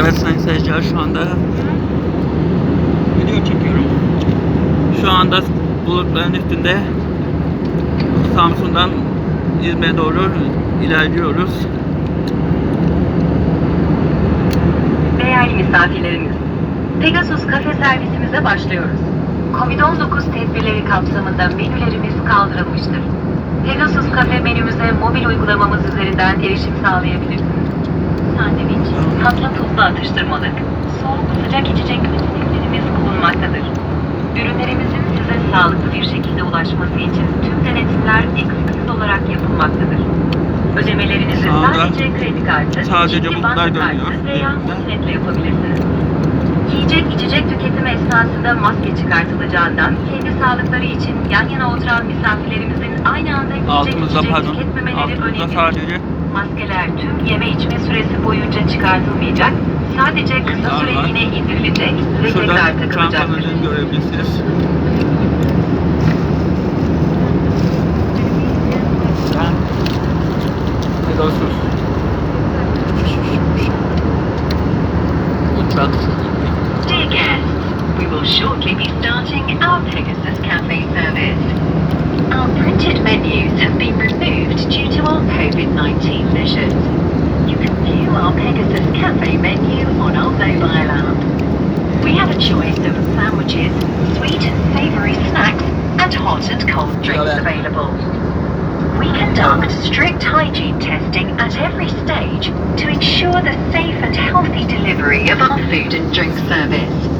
Evet sayın seyirciler şu anda video çekiyorum. Şu anda bulutların üstünde Samsun'dan İzmir'e doğru ilerliyoruz. Değerli misafirlerimiz, Pegasus kafe servisimize başlıyoruz. Covid-19 tedbirleri kapsamında menülerimiz kaldırılmıştır. Pegasus kafe menümüze mobil uygulamamız üzerinden erişim sağlayabilirsiniz. Sandviç, tatlı tuzlu atıştırmalık, soğuk sıcak içecek ürünlerimiz bulunmaktadır. Ürünlerimizin size sağlıklı bir şekilde ulaşması için tüm denetimler eksiksiz olarak yapılmaktadır. Ödemelerinizi Şu anda sadece kredi kartı, sadece bulutlar banka dönüyor kartı veya mobiletle yapabilirsiniz. Yiyecek içecek tüketimi esnasında maske çıkartılacağından kendi sağlıkları için yan yana oturan yiyecek Altımızda pardon. Altımızda sadece Maskeler tüm yeme içme süresi boyunca çıkartılmayacak, sadece kısa var. süreliğine indirilecek ve şurada tekrar takılacaktır. görebilirsiniz. Pegasus. Uçak. Dear guests, we will shortly be starting our Pegasus Cafe service. Menus have been removed due to our COVID-19 measures. You can view our Pegasus Cafe menu on our mobile app. We have a choice of sandwiches, sweet and savoury snacks, and hot and cold drinks available. We conduct strict hygiene testing at every stage to ensure the safe and healthy delivery of our food and drink service.